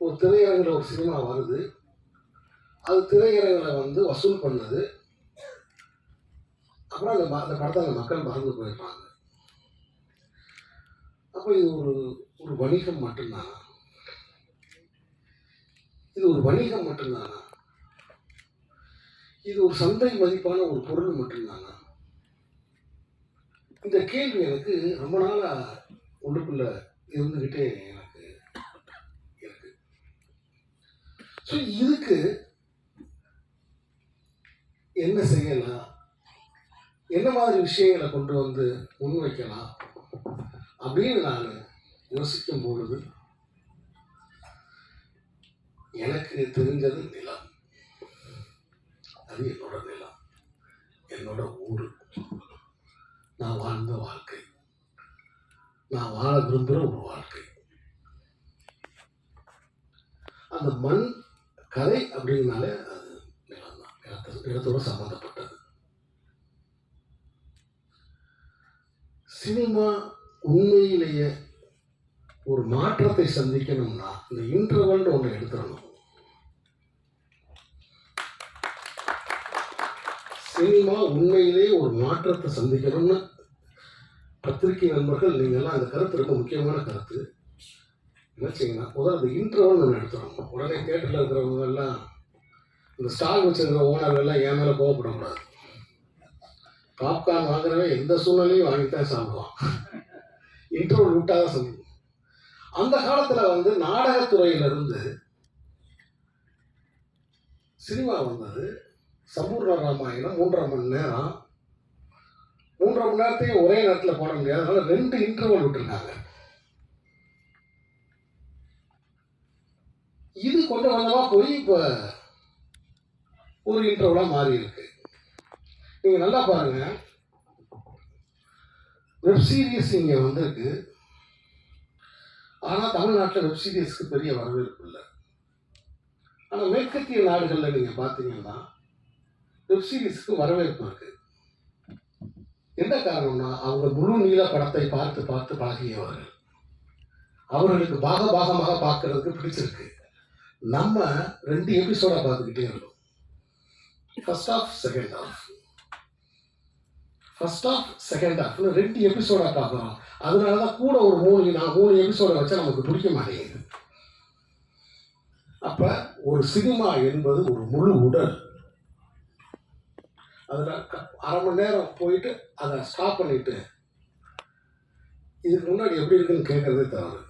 ஒரு திரையரங்கில் ஒரு சினிமா வருது. அது திரையரங்கில் வந்து வசூல் பண்ணுது. அப்புறம் அந்த ம- அந்த படத்தை அந்த மக்கள் மறந்து போயிருப்பாங்க அப்போ இது ஒரு ஒரு வணிகம் மட்டும்தானா. இது ஒரு வணிகம் மட்டும்தானா? இது ஒரு சந்தை மதிப்பான ஒரு பொருள் மட்டும்தானா? இந்த கேள்வி எனக்கு ரொம்ப நாளாக உள்ளுக்குள்ள இருந்துக்கிட்டே எனக்கு இருக்கு ஸோ இதுக்கு என்ன செய்யலாம்? என்ன மாதிரி விஷயங்களை கொண்டு வந்து முன்வைக்கலாம்? அப்படின்னு நான் யோசிக்கும் பொழுது எனக்கு தெரிஞ்சது நிலம். அது என்னோட நிலம். என்னோட ஊர். நான் வாழ்ந்த வாழ்க்கை. நான் வாழ விரும்புகிற ஒரு வாழ்க்கை. அந்த மண் கதை அப்படின்னாலே அது நிலம் தான். நிலத்து சம்மந்தப்பட்டது சினிமா உண்மையிலேயே ஒரு மாற்றத்தை சந்திக்கணும்னா இந்த இன்டர்வல்னு ஒன்று எடுத்துடணும். சினிமா உண்மையிலேயே ஒரு மாற்றத்தை சந்திக்கணும்னு பத்திரிகை நண்பர்கள் நீங்கள்லாம் அந்த கருத்து ரொம்ப முக்கியமான கருத்து. என்ன செய்யணும் முதல்ல இன்டர்வல் ஒன்று எடுத்துருவோம் உடனே தேட்டரில் இருக்கிறவங்க எல்லாம் இந்த ஸ்டால் வச்சுருக்கிற ஓனர்கள்லாம் என் மேலே கோவப்படக்கூடாது. பாப்கார்ன் வாங்குறவன் எந்த சூழ்நிலையும் வாங்கித்தான் சாப்பிடுவான். இன்டர்வல் விட்டாதான் சமைக்கும் அந்த காலத்தில் வந்து நாடகத்துறையிலிருந்து சினிமா வந்தது. சம்பூர்ண ராமாயணம் மூன்றரை மணி நேரம். மூன்றரை மணி நேரத்தையும் ஒரே நேரத்தில் போட முடியாது. அதனால் ரெண்டு இன்டர்வல் விட்டுருக்காங்க. இது கொஞ்சம் கொஞ்சமாக போய் இப்போ ஒரு இன்டர்வலாக மாறி இருக்கு. நீங்கள் நல்லா பாருங்க. வெப் சீரிஸ் இங்கே வந்திருக்கு. ஆனால் தமிழ்நாட்டில் வெப் சீரிஸ்க்கு பெரிய வரவேற்பு இல்லை. ஆனால் மேற்கத்திய நாடுகளில் நீங்கள் பார்த்தீங்கன்னா வெப் சீரிஸ்க்கு வரவேற்பு இருக்குது என்ன காரணம்னா அவங்க முழு நீள படத்தை பார்த்து பார்த்து பழகியவர்கள். அவர்களுக்கு பாக பாகமாக பார்க்கறதுக்கு பிடிச்சிருக்கு. நம்ம ரெண்டு எபிசோடா பார்த்துக்கிட்டே இருக்கோம் first half second half first half second ஆஃப்னு ரெண்டு எபிசோடா பார்க்குறோம். அதனால தான் கூட ஒரு மூணு நான் மூணு எபிசோட வச்சா நமக்கு பிடிக்க மாட்டேங்குது. அப்ப ஒரு சினிமா என்பது ஒரு முழு உடல். அதில் அரை மணி நேரம் போயிட்டு அதை ஸ்டாப் பண்ணிட்டு இதுக்கு முன்னாடி எப்படி இருக்குன்னு கேட்குறதே தவறு.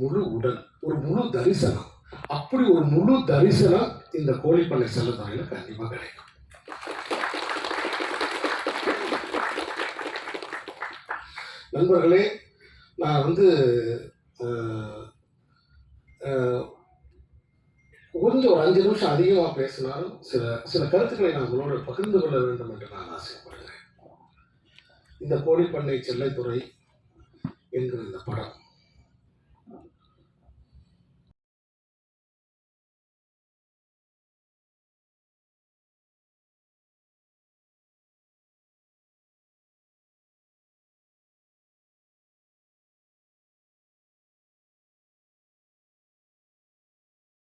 முழு உடல் ஒரு முழு தரிசனம். அப்படி ஒரு முழு தரிசனம் இந்த கோழிப்பண்ணை செல்லத்துறையில் கண்டிப்பாக கிடைக்கும். நண்பர்களே நான் வந்து கொஞ்சம் ஒரு அஞ்சு நிமிஷம் அதிகமாக பேசினாலும் சில சில கருத்துக்களை நான் உங்களோட பகிர்ந்து கொள்ள வேண்டும் என்று நான் ஆசைப்படுகிறேன். இந்த கோழிப்பண்ணை செல்லைத்துறை என்கிற இந்த படம்.